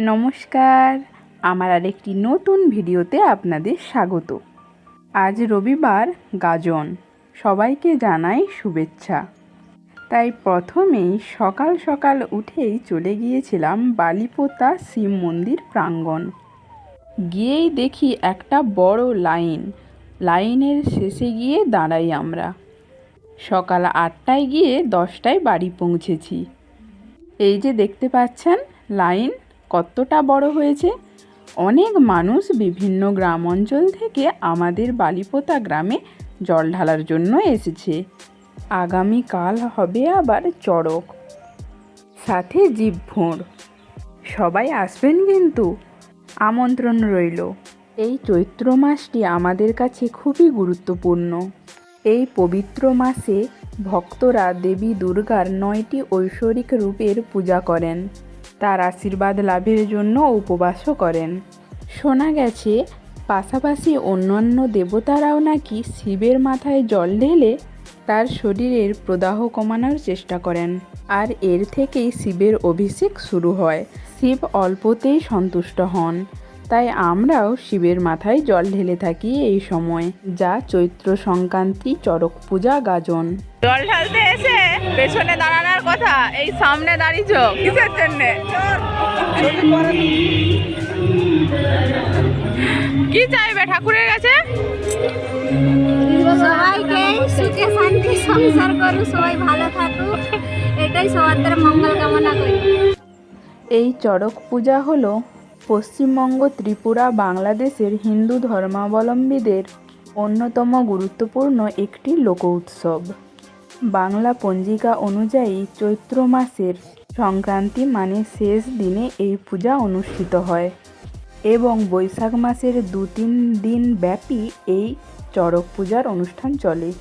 নমস্কার। আমার আরেকটি নতুন ভিডিওতে আপনাদের স্বাগত। আজ রবিবার গাজন। সবাইকে জানাই শুভেচ্ছা। তাই প্রথমেই সকাল সকাল উঠেই চলে গিয়েছিলাম বালিপোতা শিব মন্দির প্রাঙ্গণ। গিয়েই দেখি একটা বড় লাইন। লাইনের শেষে গিয়ে দাঁড়াই আমরা। সকাল আটটায় গিয়ে দশটায় বাড়ি পৌঁছেছি। এই যে দেখতে পাচ্ছেন, লাইন কতটা বড় হয়েছে? অনেক মানুষ বিভিন্ন গ্রাম অঞ্চল থেকে আমাদের বালিপোতা গ্রামে জল ঢালার জন্য এসেছে। আগামীকাল হবে আবার চড়ক। সাথে জীব ভোঁড়। সবাই আসবেন কিন্তু? আমন্ত্রণ রইল। এই চৈত্র মাসটি আমাদের কাছে খুবই গুরুত্বপূর্ণ। এই পবিত্র মাসে ভক্তরা দেবী দুর্গার নয়টি ঐশ্বরিক রূপের পূজা করেন। তার আশীর্বাদ লাভের জন্য উপবাসও করেন। শোনা গেছে, পাশাপাশি অন্যান্য দেবতারাও নাকি শিবের মাথায় জল ঢেলে তার শরীরের প্রদাহ কমানোর চেষ্টা করেন। আর এর থেকেই শিবের অভিষেক শুরু হয়। শিব অল্পতেই সন্তুষ্ট হন। তাই আমরাও শিবের মাথায় জল ঢেলে থাকি এই সময়, যা চৈত্র সংক্রান্তি চড়ক পূজা গাজন। জল ঢালতে এসে পেছনে দাঁড়ানোর কথা এই সামনে দাঁড়িয়েছ কিসের জন্য? কি চাইবে ঠাকুরের কাছে? সবাইকে সুখে শান্তি সংসার করুক সবাই ভালো থাকুক। এটাই সবার মঙ্গল কামনা করি। এই চড়ক পূজা হল পশ্চিমবঙ্গ ত্রিপুরা বাংলাদেশের হিন্দু ধর্মাবলম্বীদের অন্যতম গুরুত্বপূর্ণ একটি লোক উৎসব। বাংলা পঞ্জিকা অনুযায়ী চৈত্র মাসের সংক্রান্তি মানে শেষ দিনে এই পূজা অনুষ্ঠিত হয় এবং বৈশাখ মাসের দু তিন দিন ব্যাপী এই চড়ক পূজার অনুষ্ঠান চলে।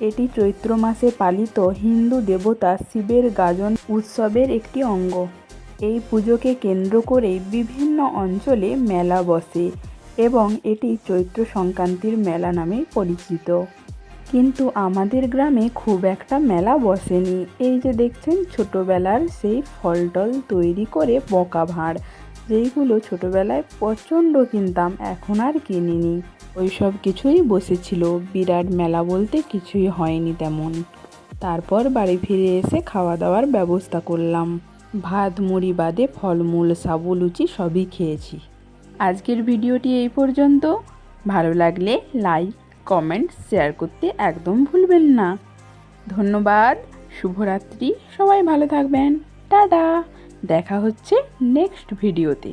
এটি চৈত্র মাসে পালিত হিন্দু দেবতা শিবের গাজন উৎসবের একটি অঙ্গ। এই পুজোকে কেন্দ্র করে বিভিন্ন অঞ্চলে মেলা বসে এবং এটি চৈত্র সংক্রান্তির মেলা নামে পরিচিত। কিন্তু আমাদের গ্রামে খুব একটা মেলা বসেনি। এই যে দেখছেন ছোটোবেলার সেই ফলটল তৈরি করে বকা ভাঁড়, যেইগুলো ছোটোবেলায় প্রচণ্ড কিনতাম, এখন আর কিনিনি। ওই সব কিছুই বসেছিল, বিরাট মেলা বলতে কিছুই হয়নি তেমন। তারপর বাড়ি ফিরে এসে খাওয়া দাওয়ার ব্যবস্থা করলাম। ভাত, মুড়ি বাদে ফলমূল, সাবু, লুচি সবই খেয়েছি। আজকের ভিডিওটি এই পর্যন্ত। ভালো লাগলে লাইক কমেন্ট শেয়ার করতে একদম ভুলবেন না। ধন্যবাদ, শুভরাত্রি, সবাই ভালো থাকবেন। টাটা, দেখা হচ্ছে নেক্সট ভিডিওতে